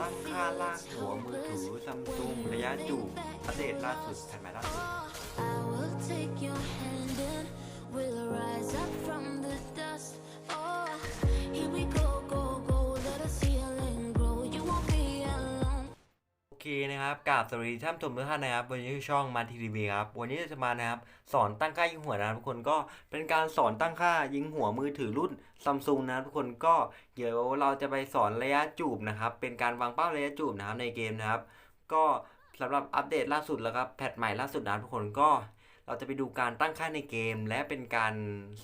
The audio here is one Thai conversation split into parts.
ตั้งค่าลากหัวมือถือซัมซุงระยะจูบอัปเดตล่าสุดแผ่นใหม่ล่าสุด เคนะครับกาบสวัสดีท่านผู้ชมทุกท่านนะครับ วันนี้ช่องมาทีวีครับ วันนี้จะมานะครับ สอนตั้งค่ายิงหัวนะทุกคนก็เป็นการสอนตั้งค่ายิงหัวมือถือรุ่นซัมซุงนะทุกคนก็เดี๋ยวเราจะไปสอนระยะจูบนะครับ เป็นการวางเป้าระยะจูบนะครับในเกมนะครับ ก็สำหรับอัปเดตล่าสุดแล้วครับแพทใหม่ล่าสุดนะทุกคนก็ เราจะไปดูการตั้งค่าในเกม และเป็นการ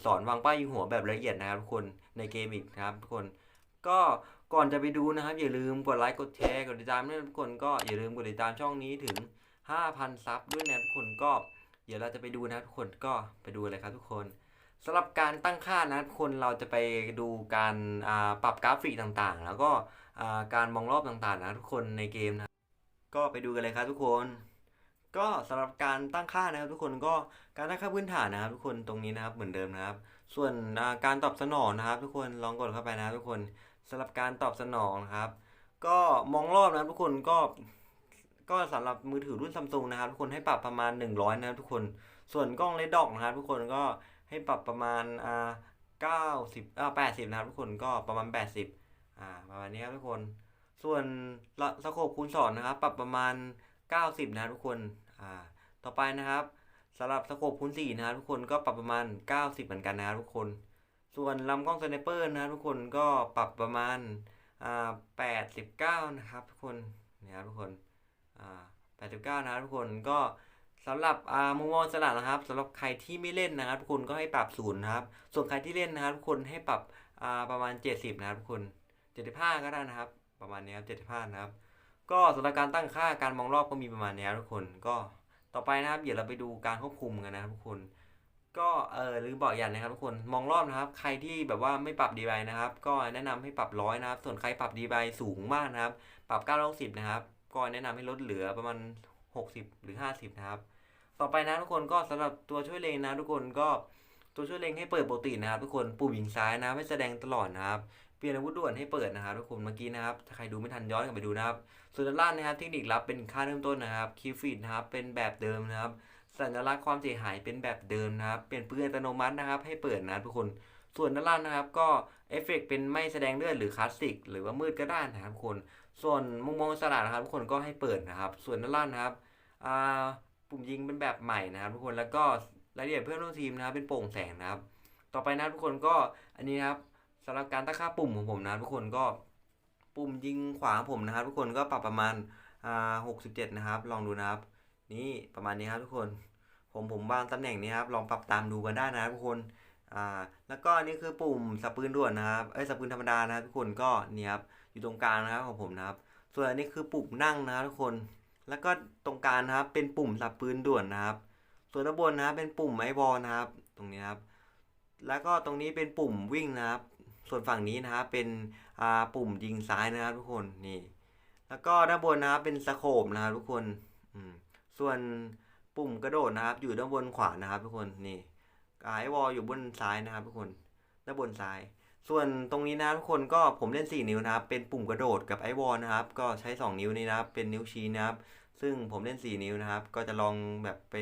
สอนวางเป้ายิงหัวแบบละเอียดนะครับทุกคนในเกมอีกนะครับทุกคน ก็ ก่อนจะไปดูนะครับ อย่าลืมกดไลค์กดแชร์กดติดตามด้วยนะทุกคนก็อย่าลืมกดติดตามช่องนี้ถึง 5,000 ซับด้วยนะทุกคนก็เดี๋ยวเราจะไปดูนะทุกคนก็ไปดูเลยครับทุกคนสำหรับการตั้งค่านะทุกคนเราจะไปดูการปรับกราฟิกต่างๆ แล้วก็การมองรอบต่างๆนะทุกคนในเกมนะก็ไปดูกันเลยครับทุกคน ก็สำหรับการตั้งค่านะครับทุกคนก็การตั้งค่าพื้นฐานนะครับทุกคนตรงนี้นะครับเหมือนเดิมนะครับ ส่วนการตอบสนองนะครับ ทุกคนลองกดเข้าไปนะครับทุกคน สำหรับการตอบสนองครับ ก็มองรอบนะทุกคนก็ก็สำหรับมือถือรุ่นซัมซุงนะครับทุกคนให้ปรับประมาณ 100 นะครับทุกคนส่วนกล้องเลดดอกนะครับทุกคนก็ให้ปรับประมาณอ่า90อ่า80นะครับทุกคนก็ประมาณ80อ่าประมาณนี้ครับทุกคน ส่วนละสโคปคูณสองนะครับ ปรับประมาณ90นะครับทุกคนอ่าต่อไปนะครับสำหรับสโคปคูณ4นะครับทุกคนก็ปรับประมาณ90เหมือนกันนะครับทุกคน ส่วนลำกล้องสไนเปอร์นะครับทุกคนก็ปรับประมาณอ่า89นะครับทุกคนนี่ครับทุกคนอ่า89นะครับทุกคนก็สำหรับอ่ามุมมองสลัดนะครับสำหรับใครที่ไม่เล่นนะครับ ทุกคนก็ให้ปรับศูนย์นะครับ ส่วนใครที่เล่นนะครับ ทุกคนให้ปรับอ่าประมาณ 70 นะครับทุกคน 75 ก็ได้นะครับ ประมาณนี้ครับ75 นะครับ ก็สำหรับการตั้งค่าการมองรอบก็มีประมาณนี้ครับทุกคน ก็ต่อไปนะครับเดี๋ยวเราไปดูการควบคุมกันนะครับทุกคน ก็เออลืมบอกอย่างนะครับทุกคนมองรอบนะครับ ใครที่แบบว่าไม่ปรับดีไนะครับ ก็แนะนำให้ปรับร้อยนะครับ ส่วนใครปรับดีไสูงมากนะครับ ปรับ960นะครับก็แนะนำให้ลดเหลือประมาณ 60 หรือ 50 นะครับ ต่อไปนะทุกคนก็สำหรับตัวช่วยเลงนะทุกคนก็ตัวช่วยเลงให้เปิดปกตินะครับ ทุกคนปุ่มหญิงซ้ายนะไม่แสดงตลอดนะครับเปลี่ยนอาวุธด่วนให้เปิดนะครับทุกคนเมื่อกี้นะครับถ้าใครดูไม่ทันย้อนกลับไปดูนะครับส่วนด้านล่างนะครับเทคนิคลับเป็นค่าเริ่มต้นนะครับคีฟีดนะครับเป็นแบบเดิมนะครับ สัญลักษณ์ความเสียหายเป็นแบบเดิมนะครับ เปลี่ยนปืนอัตโนมัตินะครับ ให้เปิดนะทุกคน ส่วนด้านล่างนะครับ ก็เอฟเฟกต์เป็นไม่แสดงเลือดหรือคลาสสิกหรือว่ามืดก็ได้นะครับทุกคน ส่วนมุมมองสลัดนะครับทุกคนก็ให้เปิดนะครับ ส่วนด้านล่างนะครับปุ่มยิงเป็นแบบใหม่นะครับทุกคนแล้วก็รายละเอียดเพื่อนร่วมทีมนะครับเป็นโปร่งแสงนะครับ ต่อไปนะทุกคนก็อันนี้นะครับสำหรับการตั้งค่าปุ่มของผมนะทุกคนก็ปุ่มยิงขวาผมนะครับ ทุกคนก็ปรับประมาณอ่า67นะครับ ลองดูนะครับ นี่ประมาณนี้ครับทุกคน ผมผมวางตำแหน่งนี้ครับ ลองปรับตามดูกันได้นะครับทุกคนอ่าแล้วก็นี่คือปุ่มสับปืนด่วนนะครับเอ้ยสับปืนธรรมดานะครับทุกคนก็นี่ครับอยู่ตรงกลางนะครับของผมนะครับ ส่วนอันนี้คือปุ่มนั่งนะครับทุกคน แล้วก็ตรงกลางนะครับเป็นปุ่มสับปืนด่วนนะครับ ส่วนด้านบนนะครับเป็นปุ่มไม้บอลนะครับ ตรงนี้ครับแล้วก็ตรงนี้เป็นปุ่มวิ่งนะครับ ส่วนฝั่งนี้นะครับเป็นอ่าปุ่มยิงซ้ายนะครับทุกคนนี่ แล้วก็ด้านบนนะครับเป็นสโคปนะครับทุกคนอืม ส่วนปุ่มกระโดดนะครับ อยู่ด้านบนขวานะครับ ทุกคนนี่ไอวอลอยู่บนซ้ายนะครับ ทุกคนด้านบนซ้าย ส่วนตรงนี้นะทุกคนก็ผมเล่น 4 นิ้วนะครับ เป็นปุ่มกระโดดกับไอวอลนะครับ ก็ใช้ 2 นิ้วนี้นะครับ เป็นนิ้วชี้นะครับ ซึ่งผมเล่น 4 นิ้วนะครับ ก็จะลองแบบไป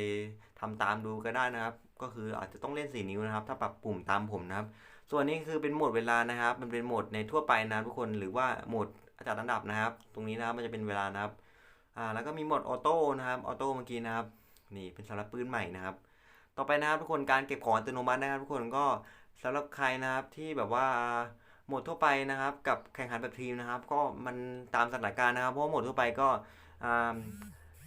ทำตามดูก็ได้นะครับ ก็คืออาจจะต้องเล่น 4 นิ้วนะครับ ถ้าปรับปุ่มตามผมนะครับ ส่วนนี้คือเป็นโหมดเวลานะครับ มันเป็นโหมดในทั่วไปนะทุกคน หรือว่าโหมดจัดอันดับนะครับ ตรงนี้นะครับมันจะเป็นเวลานะครับ อ่าแล้วก็มีโหมดออโต้นะครับออโต้เมื่อกี้นะครับนี่เป็นสำหรับปืนใหม่นะครับ ต่อไปนะครับทุกคนการเก็บของอัตโนมัตินะครับ ทุกคนก็สำหรับใครนะครับที่แบบว่าโหมดทั่วไปนะครับ กับแข่งขันแบบทีมนะครับ ก็มันตามสถานการณ์นะครับ เพราะโหมดทั่วไปก็อ่า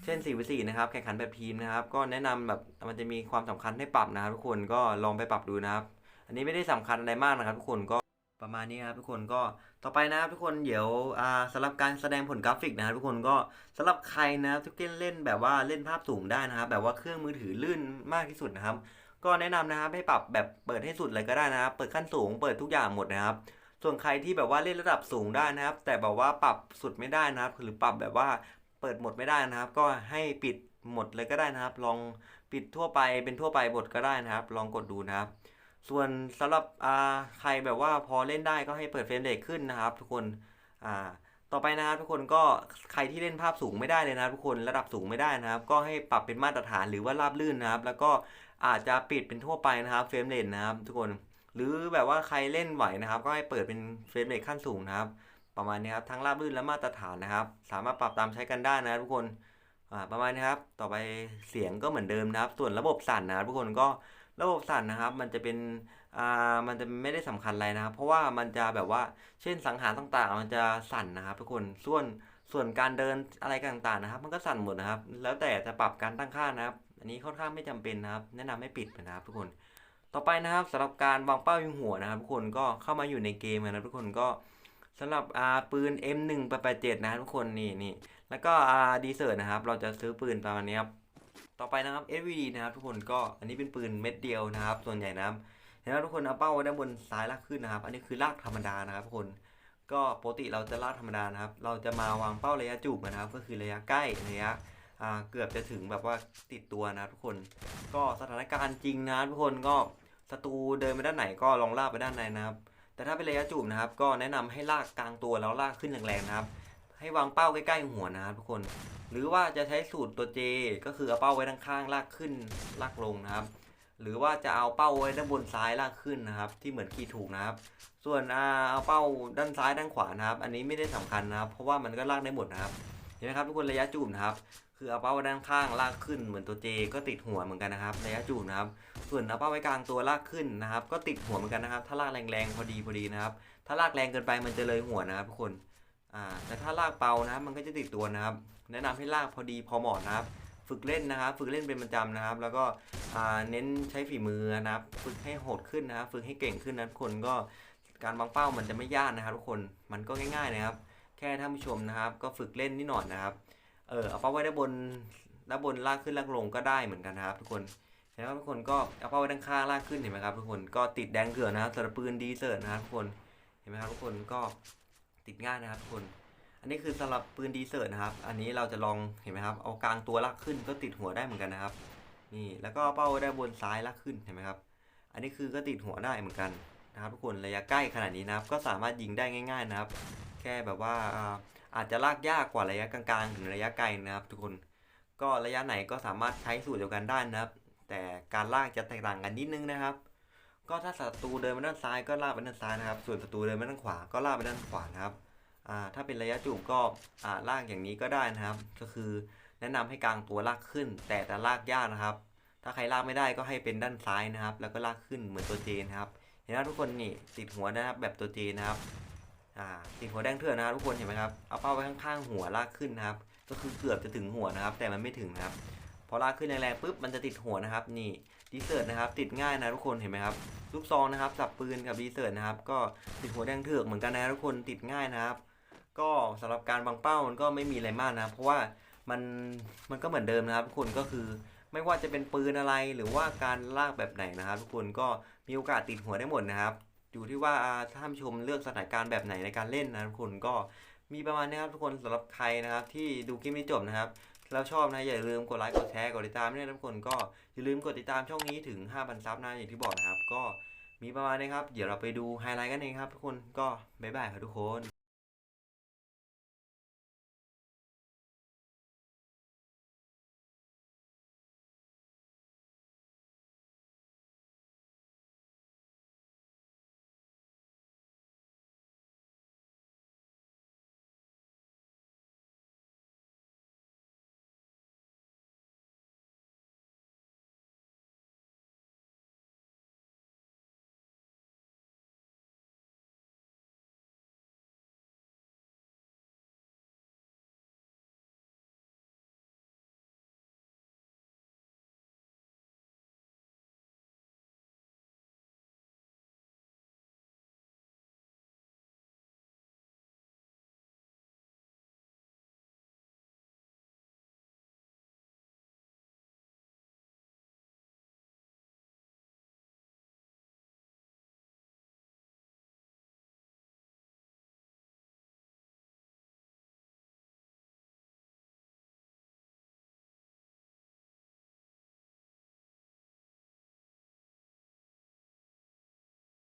เช่น4 v 4นะครับแข่งขันแบบทีมนะครับ ก็แนะนำแบบมันจะมีความสำคัญให้ปรับนะครับ ทุกคนก็ลองไปปรับดูนะครับ อันนี้ไม่ได้สำคัญอะไรมากนะครับ ทุกคนก็ ประมาณนี้นะครับทุกคนก็ต่อไปนะครับทุกคนเดี๋ยวอ่าสำหรับการแสดงผลกราฟิกนะครับทุกคนก็สำหรับใครนะครับที่เล่นแบบว่าเล่นภาพสูงได้นะครับแบบว่าเครื่องมือถือลื่นมากที่สุดนะครับ ก็แนะนำนะครับให้ปรับแบบเปิดให้สุดเลยก็ได้นะครับเปิดขั้นสูงเปิดทุกอย่างหมดนะครับ ส่วนใครที่แบบว่าเล่นระดับสูงได้นะครับ แต่แบบว่าปรับสุดไม่ได้นะครับ หรือปรับแบบว่าเปิดหมดไม่ได้นะครับ ก็ให้ปิดหมดเลยก็ได้นะครับ ลองปิดทั่วไปเป็นทั่วไปหมดก็ได้นะครับ ลองกดดูนะครับ ส่วนสำหรับอาใครแบบว่าพอเล่นได้ก็ให้เปิดเฟรมเรทขึ้นนะครับ ทุกคนอ่าต่อไปนะครับทุกคนก็ใครที่เล่นภาพสูงไม่ได้เลยนะทุกคนระดับสูงไม่ได้นะครับ ก็ให้ปรับเป็นมาตรฐานหรือว่าราบลื่นนะครับ แล้วก็อาจจะปิดเป็นทั่วไปนะครับเฟรมเรทนะครับ ทุกคนหรือแบบว่าใครเล่นไหวนะครับ ก็ให้เปิดเป็นเฟรมเรทขั้นสูงนะครับ ประมาณนี้ครับทั้งราบลื่นและมาตรฐานนะครับ สามารถปรับตามใช้กันได้นะทุกคนอ่าประมาณนี้ครับ ต่อไปเสียงก็เหมือนเดิมนะครับ ส่วนระบบสั่นนะครับทุกคนก็ ระบบสั่นนะครับ มันจะเป็นอ่ามันจะไม่ได้สำคัญอะไรนะครับ เพราะว่ามันจะแบบว่าเช่นสังหารต่างๆ มันจะสั่นนะครับทุกคนส่วนส่วนการเดินอะไรต่างๆนะครับ มันก็สั่นหมดนะครับ แล้วแต่จะปรับการตั้งค่านะครับ อันนี้ค่อนข้างไม่จำเป็นนะครับ แนะนำให้ปิดนะครับ ทุกคนต่อไปนะครับสำหรับการวางเป้ายิงหัวนะครับ ทุกคนก็เข้ามาอยู่ในเกมนะครับ ทุกคนก็สำหรับอาปืน M1 887นะครับทุกคนนี่นี่แล้วก็อาดีเซอร์นะครับ เราจะซื้อปืนประมาณนี้ครับ ต่อไปนะครับ SVD นะครับทุกคนก็อันนี้เป็นปืนเม็ดเดียวนะครับ ส่วนใหญ่นะครับเห็นไหมทุกคนเอาเป้าไว้ด้านบนซ้ายลากขึ้นนะครับ อันนี้คือลากธรรมดานะครับทุกคนก็ปกติเราจะลากธรรมดานะครับ เราจะมาวางเป้าระยะจูบนะครับ ก็คือระยะใกล้ระยะเกือบจะถึงแบบว่าติดตัวนะทุกคน ก็สถานการณ์จริงนะทุกคนก็ศัตรูเดินไปด้านไหนก็ลองลากไปด้านในนะครับ แต่ถ้าเป็นระยะจูบนะครับ ก็แนะนำให้ลากกลางตัวแล้วลากขึ้นแรงๆนะครับ ให้วางเป้าใกล้ๆหัวนะครับทุกคน หรือว่าจะใช้สูตรตัว J ก็คือเอาเป้าไว้ด้านข้างลากขึ้นลากลงนะครับ หรือว่าจะเอาเป้าไว้ด้านบนซ้ายลากขึ้นนะครับ ที่เหมือนขีดถูกนะครับ ส่วนเอาเป้าด้านซ้ายด้านขวานะครับ อันนี้ไม่ได้สำคัญนะครับ เพราะว่ามันก็ลากได้หมดนะครับเห็นไหมครับทุกคนระยะจูบนะครับคือเอาเป้าไว้ด้านข้างลากขึ้นเหมือนตัว J ก็ติดหัวเหมือนกันนะครับระยะจูบนะครับ ส่วนเอาเป้าไว้กลางตัวลากขึ้นนะครับ ก็ติดหัวเหมือนกันนะครับ ถ้าลากแรงๆพอดีพอดีนะครับ ถ้าลากแรงเกินไปมันจะเลยหัวนะครับทุกคน อ่าแต่ถ้าลากเบานะครับมันก็จะติดตัวนะครับ แนะนำให้ลากพอดีพอเหมาะนะครับ ฝึกเล่นนะครับ ฝึกเล่นเป็นประจำนะครับ แล้วก็อ่าเน้นใช้ฝีมือนะครับ ฝึกให้โหดขึ้นนะครับ ฝึกให้เก่งขึ้นนะทุกคนก็การวางเป้ามันจะไม่ยากนะครับ ทุกคนมันก็ง่ายๆนะครับ แค่ท่านผู้ชมนะครับ ก็ฝึกเล่นนิดหน่อยนะครับเออเอาเป้าไว้ด้านบนด้านบนลากขึ้นลากลงก็ได้เหมือนกันนะครับ ทุกคนเห็นไหมครับทุกคนก็เอาเป้าไว้ด้านข้างลากขึ้นเห็นไหมครับทุกคนก็ติดแดงเกลือนะครับสำหรับปืนดีเซอร์นะครับทุกคนเห็นไหมครับทุกคนก็ ติดง่ายนะครับทุกคน อันนี้คือสำหรับปืนดีเซอร์นะครับ อันนี้เราจะลองเห็นไหมครับ เอากลางตัวลากขึ้นก็ติดหัวได้เหมือนกันนะครับ นี่ แล้วก็เอาป้าไว้ด้บนซ้ายลากขึ้นเห็นไหมครับ อันนี้คือก็ติดหัวได้เหมือนกันนะครับทุกคนระยะใกล้ขนาดนี้นะครับ ก็สามารถยิงได้ง่าย ๆนะครับ แค่แบบว่าอ่าอาจจะลากยากกว่าระยะกลางๆถึงระยะไกลนะครับ ทุกคน ก็ระยะไหนก็สามารถใช้สูตรเดียวกันได้นะครับ แต่การลากจะแตกต่างกันนิดนึงนะครับ ก็ถ้าศัตรูเดินไปด้านซ้ายก็ลากไปด้านซ้ายนะครับ ส่วนศัตรูเดินไปด้านขวาก็ลากไปด้านขวานะครับถ้าเป็นระยะจูบก็ลากอย่างนี้ก็ได้นะครับ ก็คือแนะนำให้กลางตัวลากขึ้น แต่จะลากยากนะครับ ถ้าใครลากไม่ได้ก็ให้เป็นด้านซ้ายนะครับ แล้วก็ลากขึ้นเหมือนตัวเจนะครับ เห็นไหมทุกคนนี่ติดหัวนะครับแบบตัวเจนะครับติดหัวแดงเถื่อนนะครับทุกคนเห็นไหมครับเอาเป้าไว้ข้างๆหัวลากขึ้นนะครับ ก็คือเกือบจะถึงหัวนะครับ แต่มันไม่ถึงนะครับ พอลากขึ้นแรงๆปุ๊บมันจะติดหัวนะครับ นี่ดีเซิร์ตนะครับ ติดง่ายนะทุกคนเห็นไหมครับลูกซองนะครับสับปืนกับดีเซิร์ตนะครับ ก็ติดหัวแดงเถือกเหมือนกันนะทุกคนติดง่ายนะครับ ก็สำหรับการวางเป้ามันก็ไม่มีอะไรมากนะครับเพราะว่ามันมันก็เหมือนเดิมนะครับทุกคนก็คือไม่ว่าจะเป็นปืนอะไรหรือว่าการลากแบบไหนนะครับ ทุกคนก็มีโอกาสติดหัวได้หมดนะครับ อยู่ที่ว่าอ่าท่านชมเลือกสถานการณ์แบบไหนในการเล่นนะทุกคนก็มีประมาณนี้ครับทุกคนสำหรับใครนะครับ ที่ดูคลิปนี้จบนะครับ แล้วชอบนะอย่าลืมกดไลค์กดแชร์กดติดตามด้วยนะทุกคนก็อย่าลืมกดติดตามช่องนี้ถึง 5,000 ซับนะอย่างที่บอกนะครับ ก็มีประมาณนี้ครับ เดี๋ยวเราไปดูไฮไลท์กันเองครับทุกคนก็บ๊ายบายครับทุกคน